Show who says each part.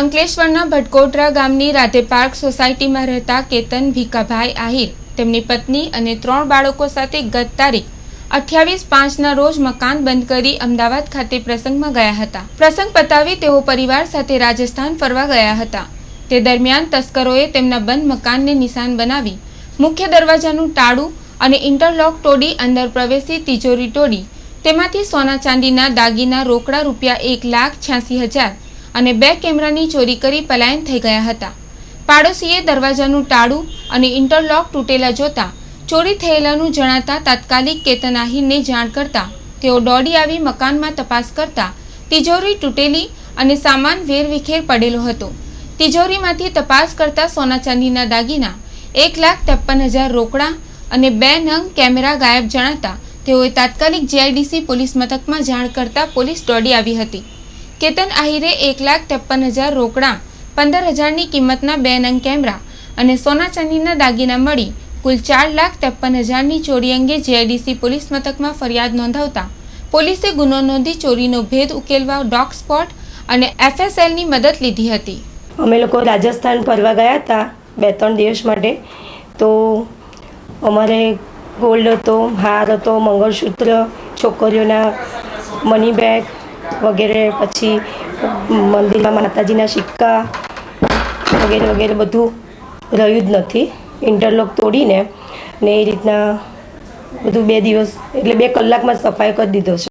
Speaker 1: અંકલેશ્વરના ભટકોટરા ગામની રાધે પાર્ક સોસાયટીમાં રહેતા કેતન ભીકાભાઈ આહિર, તેમની પત્ની અને ત્રણ બાળકો સાથે ગત તારીખ અઠ્યાવીસ પાંચના રોજ મકાન બંધ કરી અમદાવાદ ખાતે પ્રસંગમાં ગયા હતા. પ્રસંગ પતાવી તેઓ પરિવાર સાથે રાજસ્થાન ફરવા ગયા હતા. તે દરમિયાન તસ્કરોએ તેમના બંધ મકાનને નિશાન બનાવી, મુખ્ય દરવાજાનું ટાળું અને ઇન્ટરલોક તોડી અંદર પ્રવેશી તિજોરી તોડી. તેમાંથી સોના ચાંદીના દાગીના રોકડા રૂપિયા એક લાખ છ્યાસી હજાર અને બે કેમેરાની ચોરી કરી પલાયન થઈ ગયા હતા. પાડોશીએ દરવાજાનું ટાળું અને ઇન્ટરલોક તૂટેલા જોતા ચોરી થયેલાનું જણાતા તાત્કાલિક કેતન આહિરને જાણ કરતા તેઓ દોડી આવી મકાનમાં તપાસ કરતા તિજોરી તૂટેલી અને સામાન વેરવિખેર પડેલો હતો. તિજોરીમાંથી તપાસ કરતા સોના ચાંદીના દાગીના એક લાખ ત્રેપન હજાર રોકડા અને બે નંગ કેમેરા ગાયબ જણાતા તેઓએ તાત્કાલિક જીઆઈડીસી પોલીસ મથકમાં જાણ કરતા પોલીસ દોડી આવી હતી. કેતન આહિરે એક લાખ ત્રેપન હજાર રોકડા, પંદર હજારની કિંમતના બે નંગ કેમેરા અને સોના ચાંદીના દાગીના મળી કુલ ચાર લાખ ત્રેપન હજારની ચોરી અંગે જીઆઈડીસી પોલીસ મથકમાં ફરિયાદ નોંધાવતા પોલીસે ગુનો નોંધી ચોરીનો ભેદ ઉકેલવા ડોગ સ્પોટ અને એફએસએલની મદદ લીધી હતી.
Speaker 2: અમે લોકો રાજસ્થાન ફરવા ગયા હતા બે ત્રણ દિવસ માટે. તો અમારે ગોલ્ડ હતો, હાર હતો, મંગળસૂત્ર, છોકરીઓના મની બેગ વગેરે, પછી મંદિરમાં માતાજીના સિક્કા વગેરે વગેરે બધું રહ્યું જ નથી. ઇન્ટરલોક તોડીને ને એ રીતના બધું બે દિવસ, એટલે બે કલાકમાં સફાઈ કરી દીધો છે.